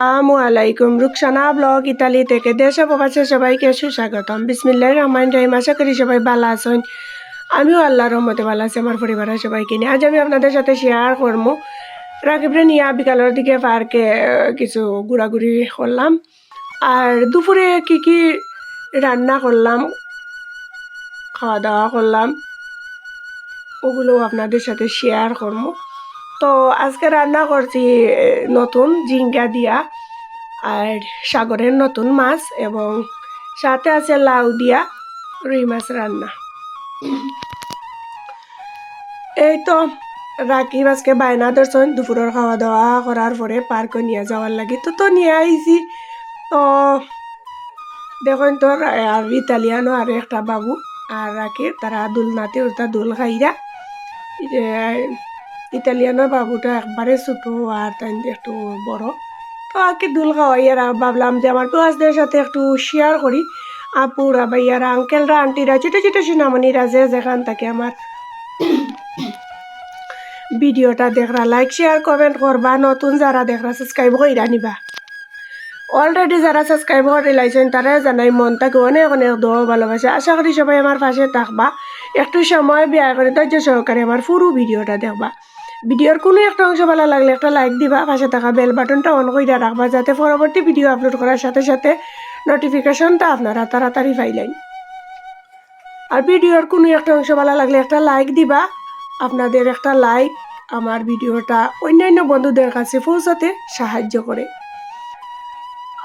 আসসালামু আলাইকুম Rukhsana blog Italy থেকে দেশে প্রবাসে সবাইকে সুস্বাগতম। বিসমিল্লাহ রহমান রহিম। আশা করি সবাই ভালো আছেন। আমিও আল্লাহ রহমতে ভালো আছি, আমার পরিবারের সবাইকে নিয়ে। আজ আমি আপনাদের সাথে শেয়ার করব। রাকিবরে নিয়ে বিকালের দিকে পার্কে কিছু ঘোরাঘুরি করলাম। আর দুপুরে কি কি রান্না করলাম, খাওয়া দাওয়া করলাম ওগুলো আপনাদের সাথে শেয়ার করব। তো আজকে রান্না করছি নতুন জিঙ্গা দিয়া আর সাগরের নতুন মাছ এবং সাথে আছে লাউ দিয়া রুই মাছ রান্না। এই তো রাকিব আজকে বায়না ধরছেন, দুপুরের খাওয়া দাওয়া করার পরে পার্কে নিয়ে যাওয়ার লাগে। তো তো নিয়ে আইছি। তো দেখুন তো আর ইতালিয়ানো আর একটা বাবু আর রাকিব, তারা দুলনাতে ওটা দোল খাইরা এ, ইতালিয়ানের বাবুটা একবারে ছোটো আর তাই একটু বড়। তো আগে দুল খাওয়াই আর ভাবলাম যে আমার পেঁয়াজদের সাথে একটু শেয়ার করি। আপুরা ভাইয়ারা আঙ্কেলরা আন্টিরা ছোটো ছোটো সোনামণিরা যে যেখান থেকে আমার ভিডিওটা দেখরা লাইক শেয়ার কমেন্ট করবা নতুন যারা দেখরা সাবস্ক্রাইব কইরা নিবা অলরেডি যারা সাবস্ক্রাইব করে লাইছেন তারা জানাই মন থেকে অনেক অনেক দোয়া ভালোবাসা আশা করি সবাই আমার পাশে থাকবা। একটু সময় ব্যয় করে ধৈর্য সহকারে আমার পুরো ভিডিওটা দেখবা। ভিডিওর কোনো একটা অংশ ভালো লাগলে একটা লাইক দিবা, পাশে থাকা বেল বাটনটা অন করে রাখবা, যাতে পরবর্তী ভিডিও আপলোড করার সাথে সাথে নোটিফিকেশনটা আপনারা তাড়াতাড়ি পাইলেন আর ভিডিওর কোনো একটা অংশ ভালো লাগলে একটা লাইক দিবা, আপনাদের একটা লাইক আমার ভিডিওটা অন্যান্য বন্ধুদের কাছে পৌঁছাতে সাহায্য করে।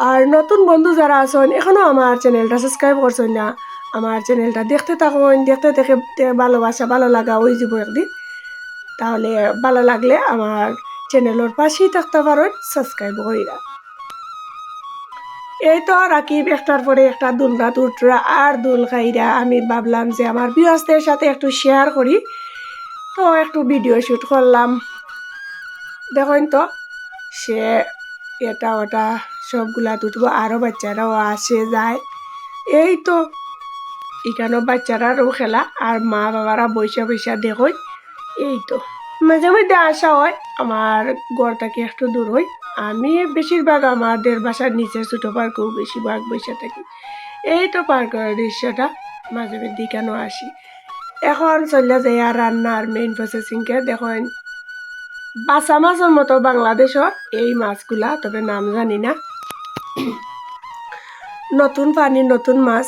আর নতুন বন্ধু যারা আছেন এখনও আমার চ্যানেলটা সাবস্ক্রাইব করছেন না, আমার চ্যানেলটা দেখতে থাকুন, দেখতে দেখে ভালোবাসা, ভালো লাগা ওই যাব একদিন তাহলে ভালো লাগলে আমার চ্যানেলের পাশেই থাকতে পারেন সাবস্ক্রাইব করিরা এই তো রাকিব, একটার পরে একটা দুলনা তুটরা আর দুল খাইরা। আমি ভাবলাম যে আমার বিহস্তের সাথে একটু শেয়ার করি। তো একটু ভিডিও শ্যুট করলাম। দেখুন তো, সে এটা ওটা সবগুলা তুটবো আরও বাচ্চারাও আসে, যায়। এই তো, এখানেও বাচ্চারারও খেলা, আর মা বাবারা বৈশা বৈশা দেখই এই তো মাঝে মধ্যে আসা হয়, আমার থেকে একটু দূর হই আমি বেশিরভাগ আমাদের বাসার নিচে ছোটো পার্কেও বেশিরভাগ বসে থাকি। এই তো পার্কের দৃশ্যটা, মাঝে মধ্যে কেন আসি? এখন চলে যায় আর রান্নার মেইন প্রসেসিংকে দেখেন, বাসা মাছের মতো বাংলাদেশর এই মাছগুলা, তবে নাম জানি না। নতুন পানি, নতুন মাছ,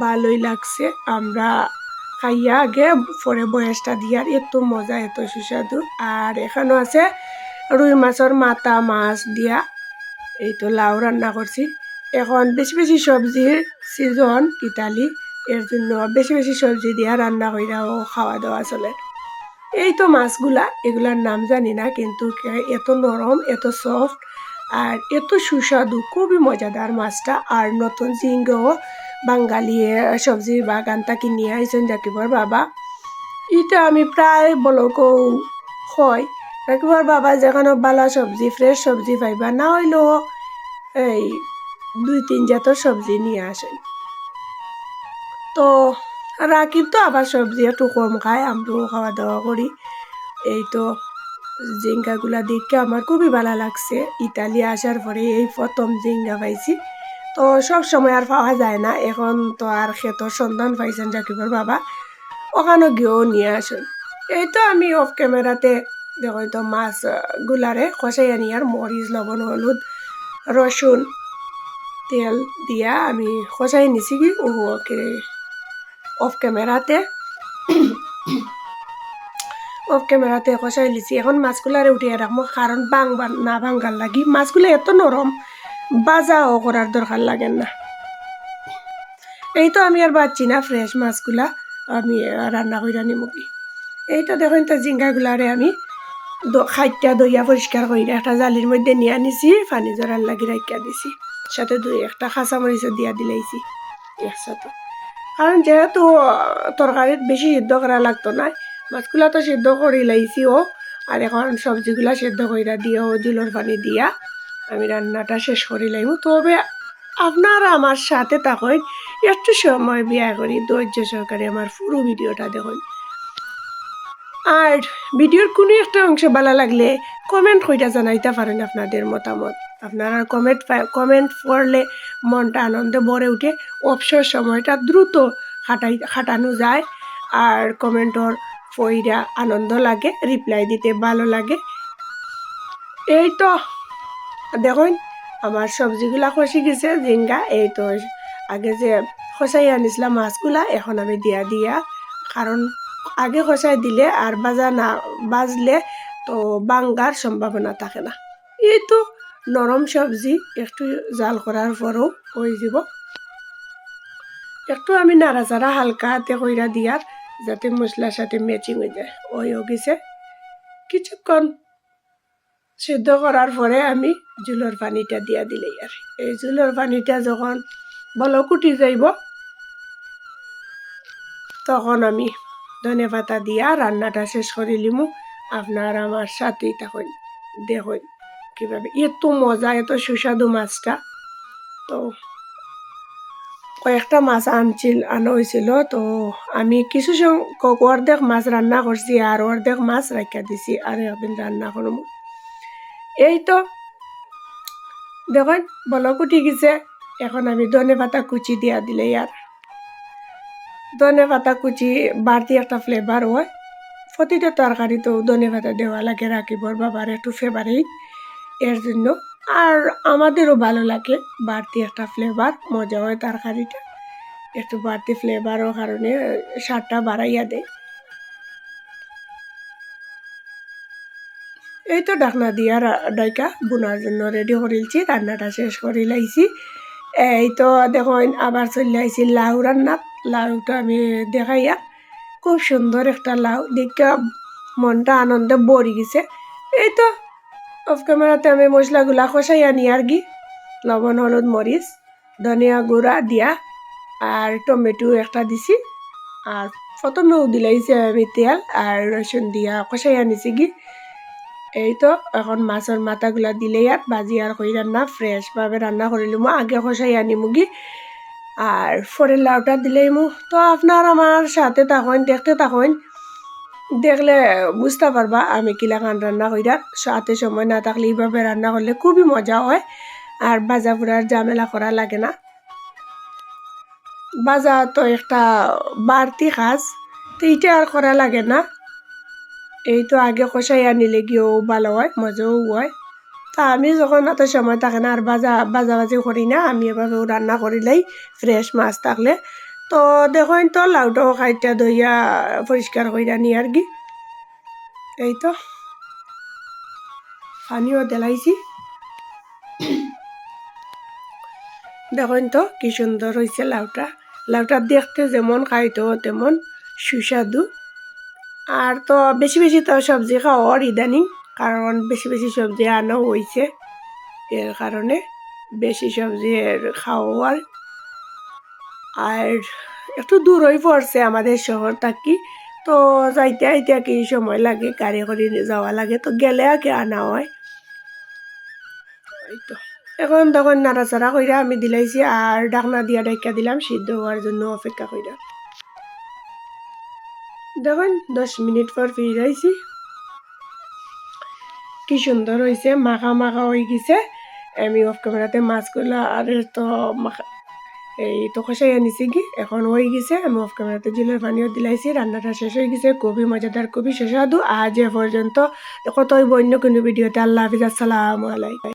ভালোই লাগছে। আমরা খাইয়া আগে পরে বয়সটা দিয়ার এত মজা এত সুস্বাদু। আর এখানেও আছে রুই মাছের মাথা মাছ দিয়া। এই তো লাউ রান্না করছি এখন বেশি বেশি সবজির সিজন ইতালি এর জন্য বেশি বেশি সবজি দিয়া রান্না কইরাও খাওয়া দাওয়া চলে। এই তো মাছগুলা এগুলার নাম জানি না, কিন্তু এত নরম এত সফট আর এত সুস্বাদু, খুবই মজাদার মাছটা। আর নতুন জিঙ্গ বাঙালি আহ, সবজির বাগান তাকে নিয়ে আইসেন জাকিবর বাবা। এটা আমি প্রায় বলকও হয়। জাকিবর বাবা যেখানে বালা সবজি ফ্রেশ সবজি পাইবা না হইলেও এই দুই তিন জাতের সবজি নিয়ে আসেন। তো রাকিব তো আবার সবজি একটু কম খায় আমরাও খাওয়া দাওয়া করি। এই তো জিঙ্গাগুলা দেখে আমার খুবই ভালো লাগছে। ইতালি আসার পরে এই প্রথম জিঙ্গা পাইছি। তো সব সময় আর পাওয়া যায় না। এখন তো আর ক্ষেতর সন্ধান পাইছেন জাকিবর বাবা। ওখানে গিয়েও নিয়ে আসুন এই তো আমি অফ ক্যামেরাতে দেখো তো মাছ গুলারে কষাই আনি আর মরিচ, লবণ, হলুদ, রসুন, তেল দিয়া আমি কষাই নিছি কি? অফ ক্যামেরাতে অফ ক্যামেরাতে কষাই নিছি। এখন মাছগুলারে উঠিয়ে রাখব। কারণ বাংবা না ভাঙ্গার লাগি। মাছগুলো এত নরম। বাজাও করার দরকার লাগে না। এই তো আমি আর বাচ্ছি না ফ্রেশ মাছগুলা আমি রান্না করে নিব কি। এই তো দেখেন তো জিঙ্গাগুলারে আমি খাইটা দইয়া পরিষ্কার করে একটা জালির মধ্যে নিয়ে আনিছি, পানি জড়ার লাগি রাখিয়া দিছি। সাথে দুই একটা খাঁচা মরিচও দিয়া দিলাইছি একসাথে। কারণ যেহেতু তরকারিত বেশি সিদ্ধ করা লাগতো না, মাছগুলা তো সিদ্ধ করে লাইছি ও। আর এখন সবজিগুলা সিদ্ধ কইরা দিও জুলোর পানি দিয়া। আমি রান্নাটা শেষ করে লাইব তবে আপনারা আমার সাথে থাকেন। একটু সময় বিয়া করি। ধৈর্য সহকারে আমার পুরো ভিডিওটা দেখুন। আর ভিডিওর কোনো একটা অংশ ভালো লাগলে কমেন্ট কইটা জানাইতে পারেন আপনাদের মতামত। আপনারা কমেন্ট কমেন্ট পড়লে মনটা আনন্দে ভরে উঠে অবসর সময়টা দ্রুত খাটাই খাটানো যায়। আর কমেন্টর পইরা আনন্দ লাগে রিপ্লাই দিতে ভালো লাগে। এই তো। দেখুন, আমার সবজিগুলা খসি গেছে জিঙ্গা এই তো আগে যে খসাই আনিছিলাম মাছগুলা, এখন আমি দিয়া দিয়া, কারণ আগে খসাই দিলে আর বাজা না, বাজলে তো বাঙ্গার সম্ভাবনা থাকে না। এই তো নরম সবজি, একটু জাল করার পরও হয়ে যাব। একটু আমি নাড়াচাড়া হালকা হাতে কইরা দিয়ার, যাতে মশলার সাথে ম্যাচিং হয়ে যায়। ওইও গেছে। কিছুক্ষণ সিদ্ধ করার পরে আমি জুলোর পানিটা দিয়া দিলেই আর এই জুলোর পানিটা যখন বলো কুটি যাইব, তখন আমি ধনে পাতা দিয়া রান্নাটা শেষ করে লিমু। আপনার আমার সাথেই তখন দেখুন কীভাবে এত মজা, এত সুস্বাদু মাছটা। তো কয়েকটা মাছ আনছিল, আনা হয়েছিল তো আমি কিছু অর্ধেক মাছ রান্না করছি আর অর্ধেক মাছ রাখা দিছি আর একদিন রান্না করব এই তো দেখুন বলকুটি গেছে এখন আমি ধনে পাতা কুচি দিয়া দিলে আর ধনে পাতা কুচি, বাড়তি একটা ফ্লেভার হয়। প্রতিটা তরকারিতেও ধনে পাতা দেওয়া লাগে, রাখিবর বাবার একটু ফেভারিট এর জন্য। আর আমাদেরও ভালো লাগে, বাড়তি একটা ফ্লেভার মজা হয় তরকারিটা। একটু বাড়তি ফ্লেভারও কারণে স্বাদটা বাড়াইয়া দেয়। এই তো ডাকনা দিয়া ডাইকা, বোনার জন্য রেডি করিলছি রান্নাটা শেষ করে লাইছি। এই তো দেখুন আবার চলে আইছি লাউ রান্না। লাউটা আমি দেখাইয়া, খুব সুন্দর একটা লাউ। দেখা মনটা আনন্দে ভরি গেছে। এই তো অফ ক্যামেরাতে আমি মশলাগুলা কষাই আনি আর কি। লবণ, হলুদ, মরিচ, ধনিয়া গুঁড়া দিয়া, আর টমেটো একটা দিছি। আর প্রথমেও দিলাইছে আমি তেল, আর রসুন দিয়া কষাই আনিছি কি। এই তো, এখন মাছের মাথাগুলা দিলেই আর বাজি আর কই রান্না ফ্রেশভাবে রান্না করিলাম আগে কষাই আনি মুগি। আর ফরের লাউটা দিলেই মু, তো আপনার আমার সাথে তখন দেখতে তখন দেখলে বুঝতে পারবা আমি কিলা খান রান্না কইরা সাথে সময় না থাকলে এইভাবে রান্না করলে খুবই মজা হয়। আর বাজা পুরার ঝামেলা করা লাগে না। বাজা তো একটা বাড়তি কাজ তো এইটা আর করা লাগে না। এই তো আগে কষাই আনিলে গিয়েও ভালো হয়, মজাও হয়। তা আমি যখন এত সময় থাকে না, আর বাজা, বাজাবাজি করি না, আমি এভাবেও রান্না করিলেই ফ্রেশ মাছ থাকলে। তো দেখুন তো লাউটাও খাইটা দইয়া পরিষ্কার কইরা নি আর কি। এই তো, পানিও দেলাইছি। দেখুন তো, কি সুন্দর হয়েছে লাউটা। লাউটা দেখতে যেমন খাইতো তেমন সুস্বাদু। আর তো বেশি বেশি তো সবজি খাওয়ার ইদানিং, কারণ বেশি বেশি সবজি আনা হয়েছে এর কারণে বেশি সবজি খাওয়ার। আর একটু দূর হয়ে পড়ছে আমাদের শহর থাকি, তো যাইতে আইতে কি সময় লাগে গাড়ি করে যাওয়া লাগে, তো গেলে আগে আনা হয়। তো। এখন তখন নাড়াচাড়া কইরা আমি দিলাইছি, আর ডাকনা দিয়া ডাইকা দিলাম, সিদ্ধ হওয়ার জন্য অপেক্ষা কইরা। দেখুন, দশ মিনিট পর ফিরে আইছি। কি সুন্দর হয়েছে মাখা মাখা হয়ে গেছে। আমি অফ ক্যামেরাতে মাছগুলো আর তো মাখা এই তো কষাই আনিছি কি, এখন হয়ে গেছে। আমি অফ ক্যামেরাতে জিলের পানিও দিলাইছি, রান্নাটা শেষ হয়ে গেছে। খুবই মজাদার খুবই সুস্বাদু আজ এ পর্যন্ত। কতই বন্য কোনো ভিডিওতে আল্লাহ হাফিজ, আসসালামু আলাইকুম।